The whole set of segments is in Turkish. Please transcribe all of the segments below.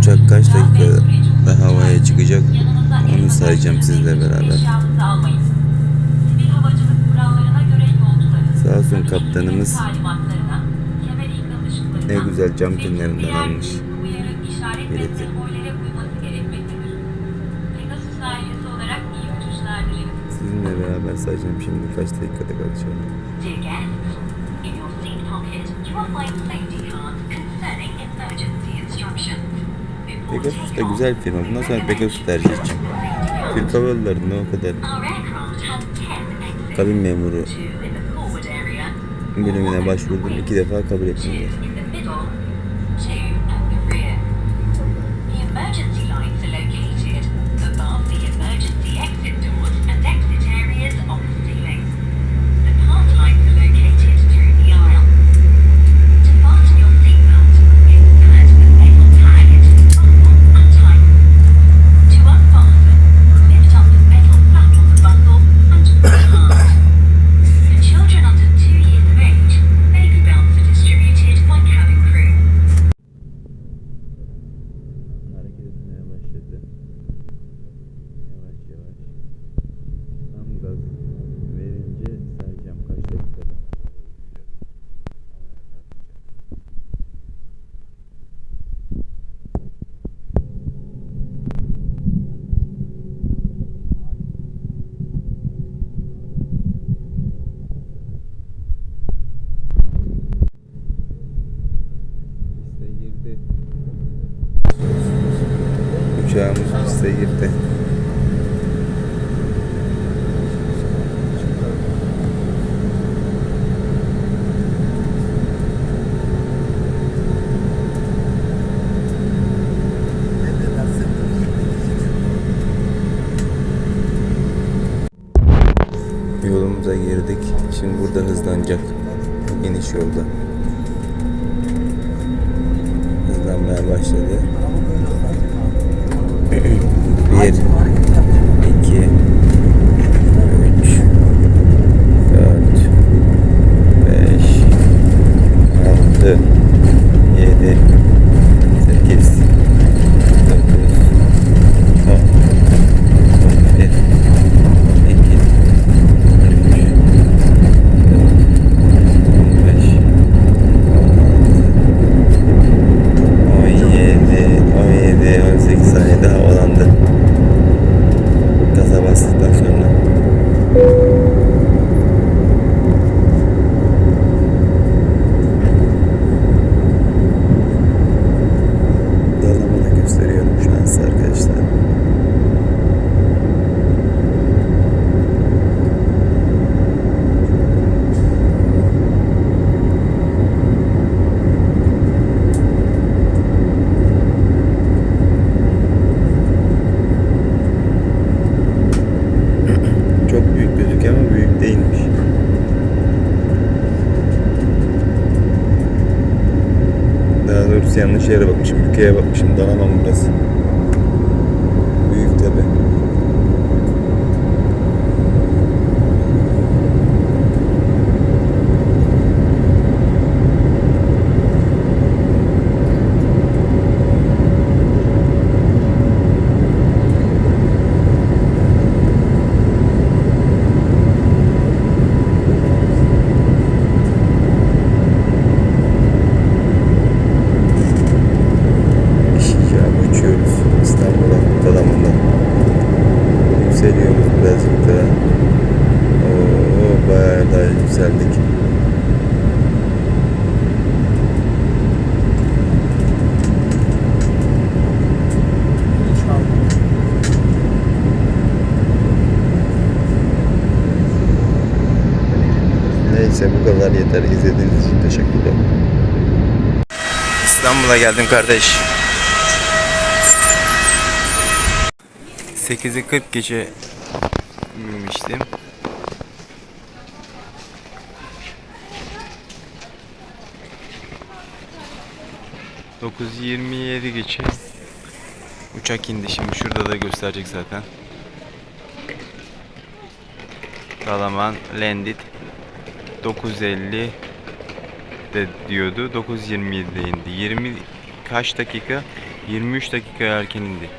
uçak kaç dakikada havaya çıkacak onu sayacağım sizle beraber. Sağ olsun kaptanımız ne güzel cam kenarından almış bileti. Sizinle beraber sayacağım şimdi kaç dakikada kalacağım. Pegasus da güzel firma. Bundan sonra Pegasus tercih edeceğim. Türk Hava Yolları'nda o kadar Our aircraft has 10 exits. kabin memuru bölümüne başvurdum. iki defa kabul etmedi. Yolumuza girdik. Şimdi burada hızlanacak. Geniş yolda. Hızlanmaya başladı. Bir, yanlış yere bakmışım. Ülkeye bakmışım. Dalaman burası. Neyse bu kadar yeter. İzlediğiniz için teşekkürler. İstanbul'a geldim kardeş. 8'i 40 gece binmiştim. Dokuz yirmi yedi geçe uçak indi şimdi şurada da gösterecek zaten. Dalaman landed 950 de diyordu. 9.27'de indi. 20 kaç dakika? 23 dakika erken indi.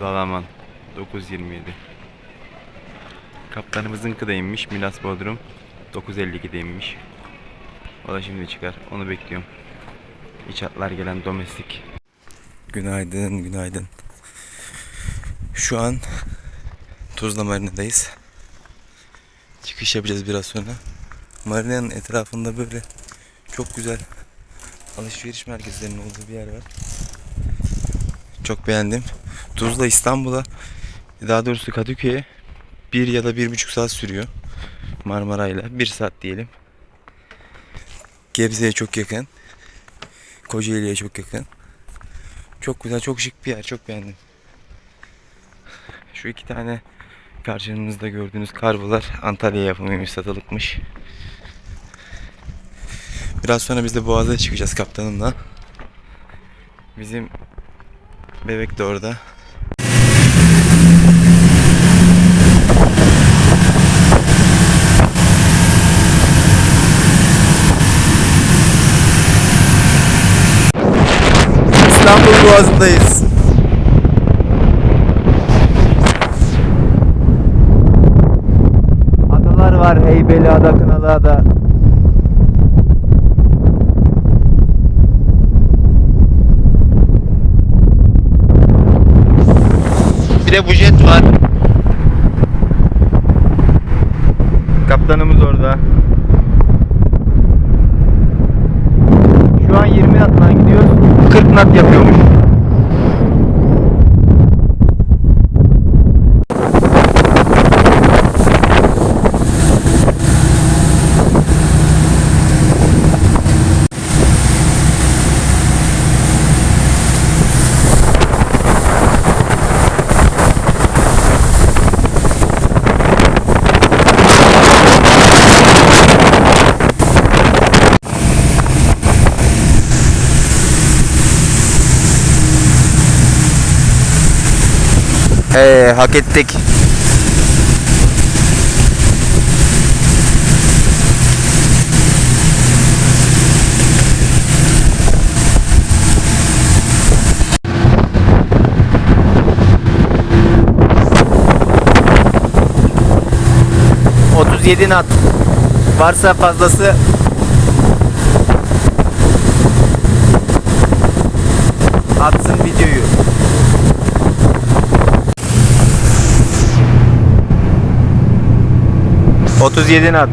Dalaman 9.27 Kaptanımızın kıda Milas Bodrum 9.52'de inmiş. O da şimdi çıkar onu bekliyorum. İç hatlar gelen domestik. Günaydın günaydın. Şu an Tuzla Marina'dayız Çıkış biraz sonra Marina'nın etrafında böyle Çok güzel Alışveriş merkezlerinin olduğu bir yer var Çok beğendim Tuzla İstanbul'a daha doğrusu Kadıköy'e bir ya da bir buçuk saat sürüyor. Marmaray'la bir saat diyelim. Gebze'ye çok yakın. Kocaeli'ye çok yakın. Çok güzel, çok şık bir yer. Çok beğendim. Şu iki tane karşınızda gördüğünüz karbolar Antalya yapımıymış, satılıkmış. Biraz sonra biz de Boğaz'a çıkacağız kaptanımla. Bizim bebek de orada. İstanbul Boğazı'ndayız. Var Heybeliada, Kınalıada. Bir de bu jet var. Kaptanımız orada. Şu an 20 knot'tan gidiyoruz. 40 knot yapıyormuş. Ee, hak ettik. Yedi nat. Varsa fazlası atsın videoyu. 37 nat.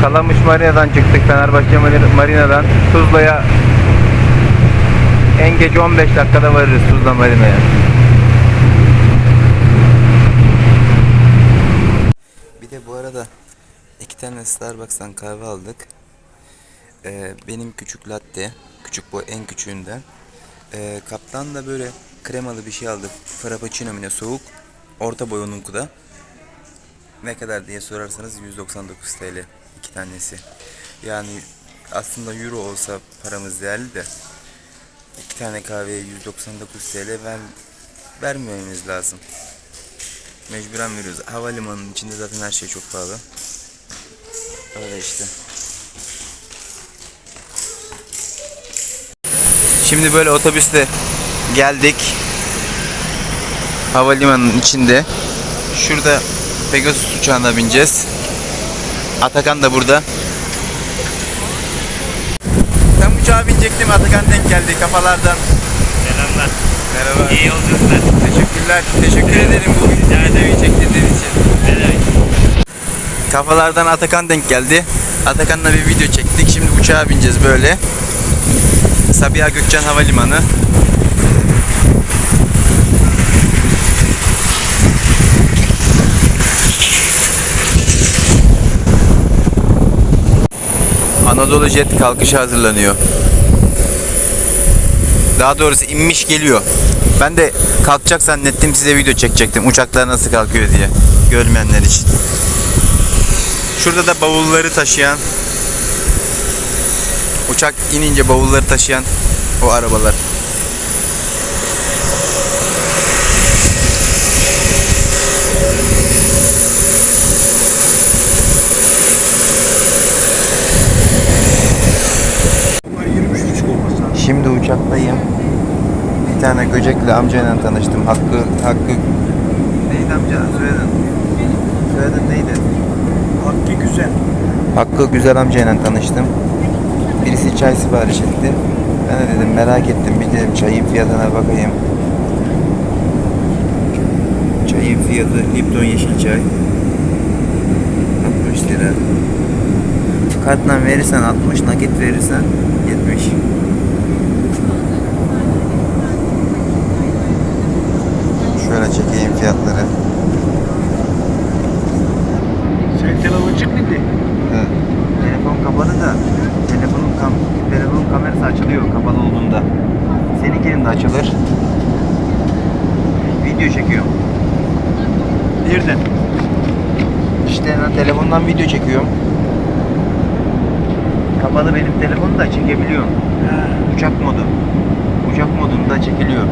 Kalamış Marina'dan çıktık Fenerbahçe Mari- Marina'dan Tuzla'ya en geç 15 dakikada varırız Tuzla Marina'ya. Bir de bu arada iki tane Starbucks'tan kahve aldık. Ee, benim küçük latte, küçük bu en küçüğünden. Ee, kaptan da böyle kremalı bir şey aldı. Frappuccino mu ne soğuk. Orta boy onunku da. Ne kadar diye sorarsanız 199 TL iki tanesi. Yani aslında euro olsa paramız değerli de iki tane kahveye 199 TL ver, vermememiz lazım. Mecburen veriyoruz. Havalimanının içinde zaten her şey çok pahalı. Öyle işte. Şimdi böyle otobüste geldik. Havalimanının içinde. Şurada Pegasus uçağına bineceğiz. Atakan da burada. Ben uçağa binecektim. Atakan denk geldi kafalardan. Selamlar. Merhaba. İyi yolculuklar. Teşekkürler. Teşekkür ederim bu videoyu çektiğiniz için. Ne demek? Kafalardan Atakan denk geldi. Atakan'la bir video çektik. Şimdi uçağa bineceğiz böyle. Sabiha Gökçen Havalimanı. Anadolu Jet kalkışa hazırlanıyor. Daha doğrusu inmiş geliyor. Ben de kalkacak zannettim size video çekecektim. Uçaklar nasıl kalkıyor diye. Görmeyenler için. Şurada da bavulları taşıyan Uçak inince bavulları taşıyan o arabalar. Şimdi uçaktayım. Bir tane göcekli amcayla tanıştım. Hakkı Hakkı Neydi amca? Söyledin. Söyledin neydi? Hakkı Güzel. Hakkı Güzel amcayla tanıştım. Birisi çay sipariş etti. Ben de dedim merak ettim bir dedim çayın fiyatına bakayım. Çayın fiyatı Lipton yeşil çay. 60 lira. Kartla verirsen 60, nakit verirsen 70. Şöyle çekeyim fiyatları. Sen telefon çık mıydı? Evet. Telefon kapalı da telefonun kam telefonun kamerası açılıyor kapalı olduğunda. Seninkinin de açılır. Video çekiyorum. Nereden? İşte ben telefondan video çekiyorum. Kapalı benim telefonu da çekebiliyorum. Uçak modu. Uçak modunda çekiliyor.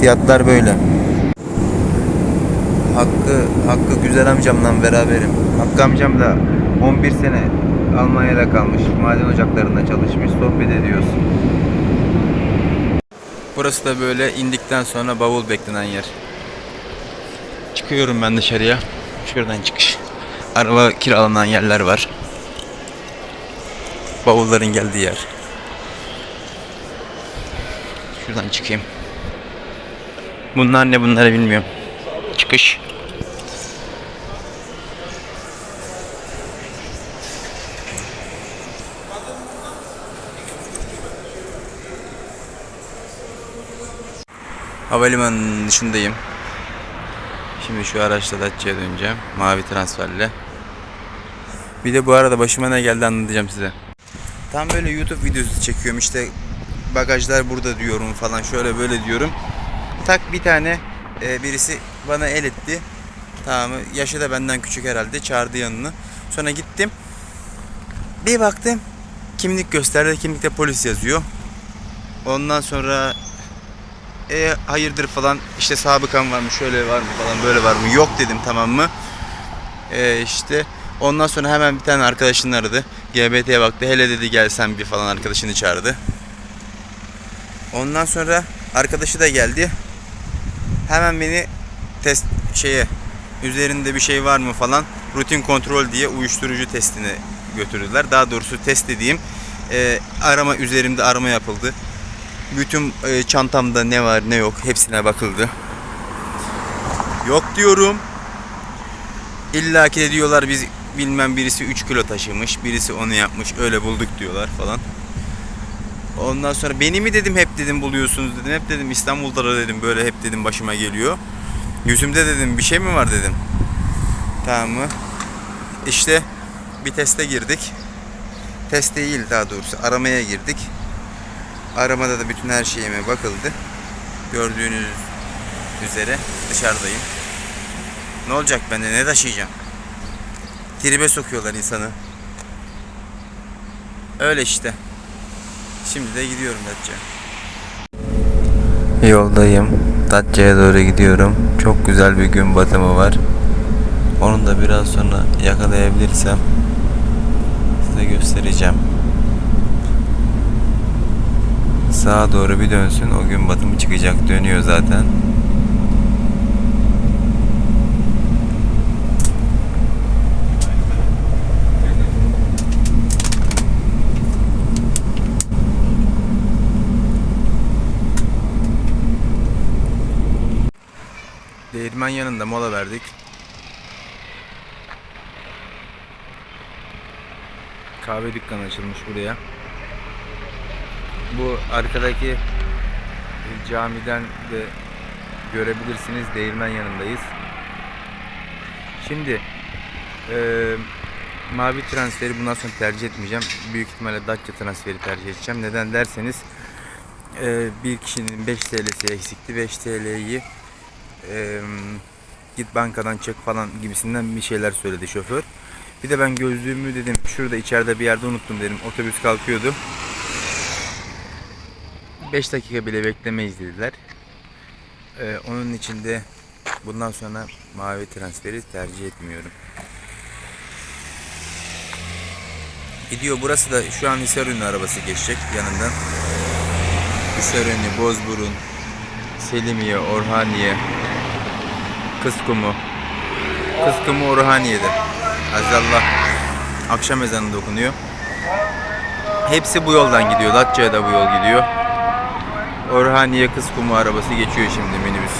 Fiyatlar böyle. Hakkı Hakkı güzel amcamla beraberim. Hakkı amcam da 11 sene Almanya'da kalmış. Maden ocaklarında çalışmış. Sohbet ediyoruz. Burası da böyle indikten sonra bavul beklenen yer. Çıkıyorum ben dışarıya. Şuradan çıkış. Araba kiralanan yerler var. Bavulların geldiği yer. Şuradan çıkayım. Bunlar ne bunları bilmiyorum. Çıkış. Havalimanının dışındayım. Şimdi şu araçla Datça'ya döneceğim. Mavi transferle. Bir de bu arada başıma ne geldi anlatacağım size. Tam böyle YouTube videosu çekiyorum işte bagajlar burada diyorum falan şöyle böyle diyorum. Tak bir tane e, birisi bana el etti. Tamam? Yaşı da benden küçük herhalde. Çağırdı yanına. Sonra gittim. Bir baktım. Kimlik gösterdi. Kimlikte polis yazıyor. Ondan sonra e, hayırdır falan işte sabıkan var mı şöyle var mı falan böyle var mı? Yok dedim tamam mı? E, işte ondan sonra hemen bir tane arkadaşını aradı. GBT'ye baktı. Hele dedi gel sen bir falan arkadaşını çağırdı. Ondan sonra arkadaşı da geldi. Hemen beni test şeye üzerinde bir şey var mı falan rutin kontrol diye uyuşturucu testine götürdüler. Daha doğrusu test dediğim e, arama üzerimde arama yapıldı bütün e, çantamda ne var ne yok hepsine bakıldı. Yok diyorum. İlla ki de diyorlar biz bilmem birisi 3 kilo taşımış, birisi onu yapmış, öyle bulduk diyorlar falan. Ondan sonra beni mi dedim hep dedim buluyorsunuz dedim. Hep dedim İstanbul'da da dedim böyle hep dedim başıma geliyor. Yüzümde dedim bir şey mi var dedim. Tamam mı? İşte bir teste girdik. Test değil daha doğrusu aramaya girdik. Aramada da bütün her şeyime bakıldı. Gördüğünüz üzere dışarıdayım. Ne olacak bende ne taşıyacağım? Tribe sokuyorlar insanı. Öyle işte. Şimdi de gidiyorum Datça'ya. Yoldayım. Datça'ya doğru gidiyorum. Çok güzel bir gün batımı var. Onu da biraz sonra yakalayabilirsem size göstereceğim. Sağa doğru bir dönsün. O gün batımı çıkacak. Dönüyor zaten. Değirmen yanında mola verdik. Kahve dükkanı açılmış buraya. Bu arkadaki camiden de görebilirsiniz. Değirmen yanındayız. Şimdi eee, mavi transferi bundan sonra tercih etmeyeceğim. Büyük ihtimalle Dacia transferi tercih edeceğim. Neden derseniz eee, bir kişinin 5 TL'si eksikti. 5 TL'yi eee, git bankadan çek falan gibisinden bir şeyler söyledi şoför. Bir de ben gözlüğümü dedim şurada içeride bir yerde unuttum dedim. Otobüs kalkıyordu. 5 dakika bile beklemeyiz dediler. Ee, onun için de Bundan sonra mavi transferi tercih etmiyorum. Gidiyor burası da şu an Hisarönü arabası geçecek yanından. Hisarönü, Bozburun, Selimiye, Orhaniye, Kızkumu. Kızkumu Orhaniye'de. Azallah. Akşam ezanı dokunuyor. Hepsi bu yoldan gidiyor. Datça'ya da bu yol gidiyor. Orhaniye Kızkumu arabası geçiyor şimdi minibüs.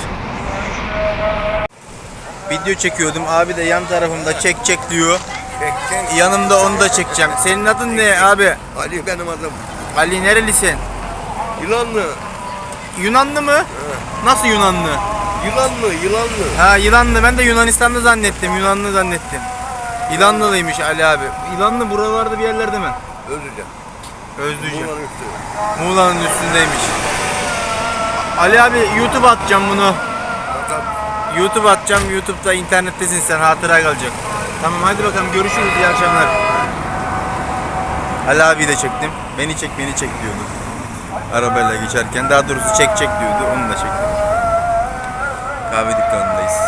Video çekiyordum. Abi de yan tarafımda çek çek diyor. Çekeceksin. Yanımda onu da çekeceğim. Senin adın ne abi? Ali benim adım. Ali nerelisin? Yılanlı. Yunanlı mı? Nasıl Yunanlı? Yılanlı, yılanlı. Ha Yılanlı. Ben de Yunanistan'da zannettim. Yunanlı zannettim. Yılanlılıymış Ali abi. Yılanlı buralarda bir yerlerde mi? Özleyeceğim. Özlüce. Bunların üstü. Muğla'nın üstündeymiş. Ali abi YouTube atacağım bunu. YouTube atacağım. YouTube'da internettesin sen. Hatıra kalacak. Tamam hadi bakalım görüşürüz. İyi akşamlar. Ali abi de çektim. Beni çek beni çek diyordu. Arabayla geçerken. Daha doğrusu çek çek diyordu. Onu da çektim. Kahve dükkanındayız.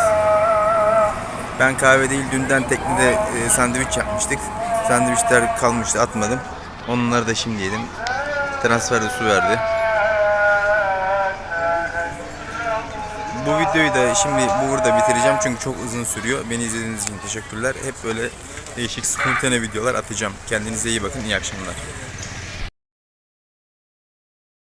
Ben kahve değil dünden teknede e, sandviç yapmıştık. Sandviçler kalmıştı atmadım. Onları da şimdi yedim. Transferde su verdi. Bu videoyu da şimdi burada bitireceğim çünkü çok uzun sürüyor. Beni izlediğiniz için teşekkürler. Hep böyle değişik spontane videolar atacağım. Kendinize iyi bakın. İyi akşamlar.